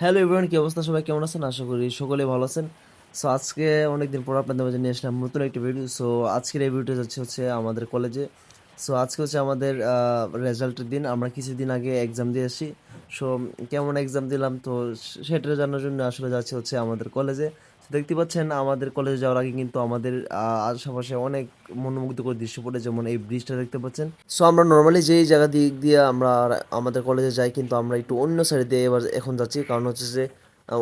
Hello everyone কি অবস্থা সবাই? কেমন আছেন? আশা করি সকলে ভালো আছেন। সো আজকে অনেকদিন পর আপনাদের মাঝে নিয়ে আসলাম নতুন একটি ভিডিও সো আজকের এই ভিডিওটা যাচ্ছে হচ্ছে আমাদের কলেজে সো আজকে হচ্ছে আমাদের রেজাল্টের দিন। আমরা কিছুদিন আগে এক্সাম দিয়ে আসি। সো কেমন এক্সাম দিলাম? তো সেটা জানার জন্য আসলে যাচ্ছে হচ্ছে আমাদের কলেজে দেখতে পাচ্ছেন, আমাদের কলেজে যাওয়ার আগে কিন্তু আমাদের আশেপাশে অনেক মনোমুগ্ধকর দৃশ্য পড়ে যেমন এই ব্রিজটা দেখতে পাচ্ছেন। সো আমরা নর্মালি যেই জায়গা দিক দিয়ে আমরা আমাদের কলেজে যাই, কিন্তু আমরা একটু অন্য সাইড দিয়ে এবার এখন যাচ্ছি। কারণ হচ্ছে যে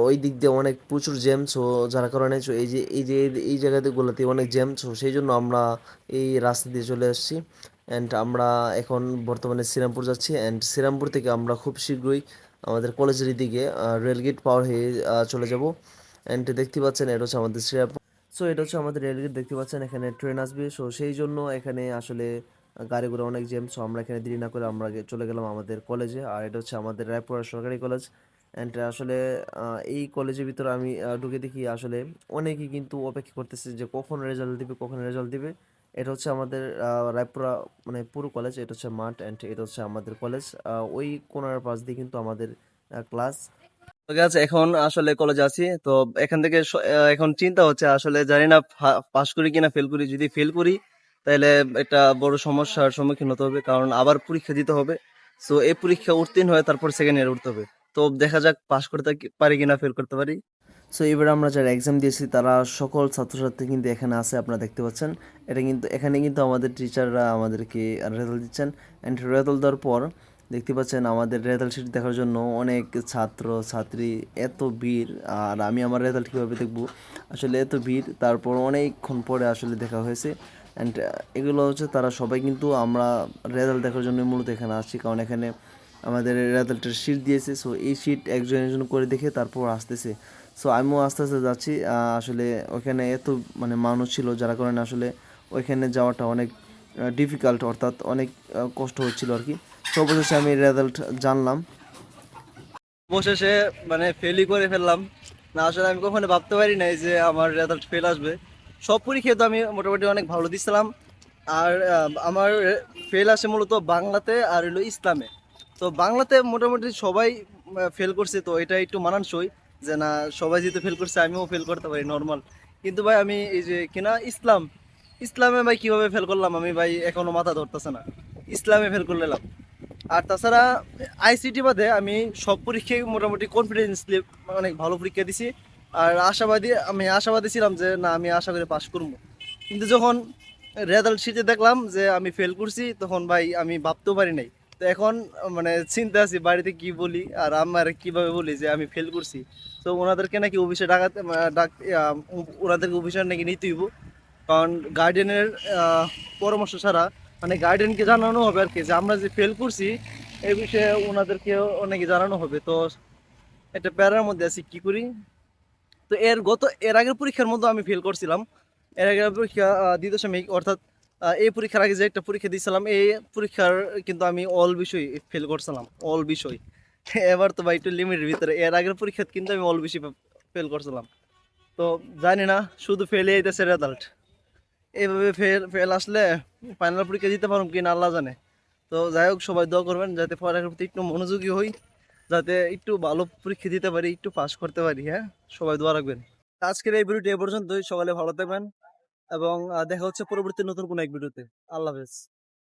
ওই দিক দিয়ে অনেক প্রচুর জ্যাম সো যার কারণে এই যে এই যে, এই জায়গাগুলোতে অনেক জ্যাম সো সেই জন্য আমরা এই রাস্তা দিয়ে চলে আসছি। অ্যান্ড আমরা এখন বর্তমানে শ্রীরামপুর যাচ্ছি। অ্যান্ড শ্রীরামপুর থেকে আমরা খুব শীঘ্রই আমাদের কলেজের দিকে রেলগেট পাওয়ার হয়ে চলে যাব। অ্যান্ড দেখতে পাচ্ছেন এটা হচ্ছে আমাদের শ্রীরামপুর সো এটা হচ্ছে আমাদের রেলগেট, দেখতে পাচ্ছেন এখানে ট্রেন আসবে। সো সেই জন্য এখানে আসলে গাড়ি ঘোড়া অনেক জ্যাম সো আমরা এখানে দেরি না করে আমরা চলে গেলাম আমাদের কলেজে আর এটা হচ্ছে আমাদের রায়পুরা সরকারি কলেজ অ্যান্ড আসলে এই কলেজের ভিতরে আমি ঢুকে দেখি আসলে অনেকেই কিন্তু অপেক্ষা করতেছে যে কখন রেজাল্ট দিবে, কখন রেজাল্ট দিবে। এটা হচ্ছে আমাদের রায়পুরা মানে পুরো কলেজ এটা হচ্ছে মাঠ অ্যান্ড এটা হচ্ছে আমাদের কলেজ ওই কোনার পাশ দিয়ে কিন্তু আমাদের ক্লাস এখন আসলে কলেজে আছি। তো এখান থেকে এখন চিন্তা হচ্ছে আসলে জানি না পাস করি কিনা ফেল করি। যদি ফেল করি তাহলে একটা বড় সমস্যার সম্মুখীন হতে হবে। কারণ আবার পরীক্ষা দিতে হবে। সো এই পরীক্ষা উত্তীর্ণ হয়ে তারপর সেকেন্ড ইয়ার উঠতে হবে। তো দেখা যাক পাস করতে পারি কিনা ফেল করতে পারি। সো এবারে আমরা যারা এক্সাম দিয়েছি, তারা সকল ছাত্রছাত্রী কিন্তু এখানে আছে, আপনারা দেখতে পাচ্ছেন। এটা কিন্তু এখানে কিন্তু আমাদের টিচাররা আমাদেরকে রেজাল্ট দিচ্ছেন। অ্যান্ড রেজাল্ট দেওয়ার পর দেখতে পাচ্ছেন আমাদের রেজাল্ট শিট দেখার জন্য অনেক ছাত্র, ছাত্রী, এত ভিড়। আর আমি আমার রেজাল্ট কীভাবে দেখব? আসলে এত ভিড়, তারপর অনেকক্ষণ পরে আসলে দেখা হয়েছে। অ্যান্ড এগুলো হচ্ছে তারা সবাই কিন্তু আমরা রেজাল্ট দেখার জন্য মূলত এখানে আসছি। কারণ এখানে আমাদের রেজাল্টের শিট দিয়েছে। সো এই শিট একজন একজন করে দেখে তারপর আসতেছে। সো আমিও আস্তে আস্তে যাচ্ছি। আসলে ওইখানে এত মানে মানুষ ছিল, যারা কারণে আসলে ওইখানে যাওয়াটা অনেক ডিফিকাল্ট অর্থাৎ অনেক কষ্ট হচ্ছিল আর কি। তো আমি রেজাল্ট জানলাম। অবশেষে মানে ফেলই করে ফেললাম। না, আসলে আমি কখনো ভাবতে পারি নাই যে আমার রেজাল্ট ফেল আসবে। সব পরীক্ষায় তো আমি মোটামুটি অনেক ভালো দিছিলাম। আর আমার ফেল আসে মূলত বাংলাতে আর হলো ইসলামে। তো বাংলাতে মোটামুটি সবাই ফেল করছে, তো এটা একটু মানানসই যে, না, সবাই যেহেতু ফেল করছে, আমিও ফেল করতে পারি নর্মাল কিন্তু ভাই, আমি এই যে, কিনা, ইসলাম। ইসলামে ভাই কীভাবে ফেল করলাম? আমি ভাই, এখনও মাথা ধরতেছে না। ইসলামে ফেল করলাম। আর তাছাড়া আইসিটি বাদে আমি সব পরীক্ষায় মোটামুটি কনফিডেন্সলি অনেক ভালো পরীক্ষা দিছি। আর আশাবাদী, আমি আশাবাদী ছিলাম যে না, আমি আশা করে পাশ করব। কিন্তু যখন রেজাল্ট শিটে দেখলাম যে আমি ফেল করছি, তখন ভাই আমি ভাবতেও পারি নাই। তো এখন মানে চিন্তা আছি, বাড়িতে কি বলি আর আমার কীভাবে বলি যে আমি ফেল করছি। তো ওনাদেরকে নাকি অফিসে ডাকাতে ডাক ওনাদেরকে অফিসে নাকি নিতে হইব। কারণ গার্ডিয়ানের পরামর্শ ছাড়া মানে গার্ডিয়ানকে জানানো হবে আর কি, যে আমরা যে ফেল করছি এই বিষয়ে ওনাদেরকেও অনেকে জানানো হবে। তো এটা প্যারার মধ্যে আছি, কি করি? তো এর গত, এর আগের পরীক্ষার মধ্যে আমি ফেল করছিলাম। এর আগের পরীক্ষা দ্বিতীয় সাময়িক অর্থাৎ এই পরীক্ষার আগে যে একটা পরীক্ষা দিয়েছিলাম, এই পরীক্ষার কিন্তু আমি অল বিষয় ফেল করছিলাম অল বিষয়। এবার তো ভাই একটু লিমিটের ভিতরে, এর আগের পরীক্ষা কিন্তু আমি অল বিষয় ফেল করছিলাম। তো জানি না, শুধু ফেলে আইতেছে রেজাল্ট এইভাবে ফেল ফেল আসলে ফাইনাল পরীক্ষা দিতে পারুম কি না আল্লাহ জানে। তো যাই হোক, সবাই দোয়া করবেন যাতে পড়ালেখার প্রতি একটু মনোযোগী হই, যাতে একটু ভালো পরীক্ষা দিতে পারি, একটু পাস করতে পারি হ্যাঁ? সবাই দোয়া রাখবেন। আজকের এই ভিডিওটি এ পর্যন্তই। সকালে ভালো থাকবেন এবং দেখা হচ্ছে পরবর্তী নতুন কোনো এক ভিডিওতে। আল্লাহ হাফেজ।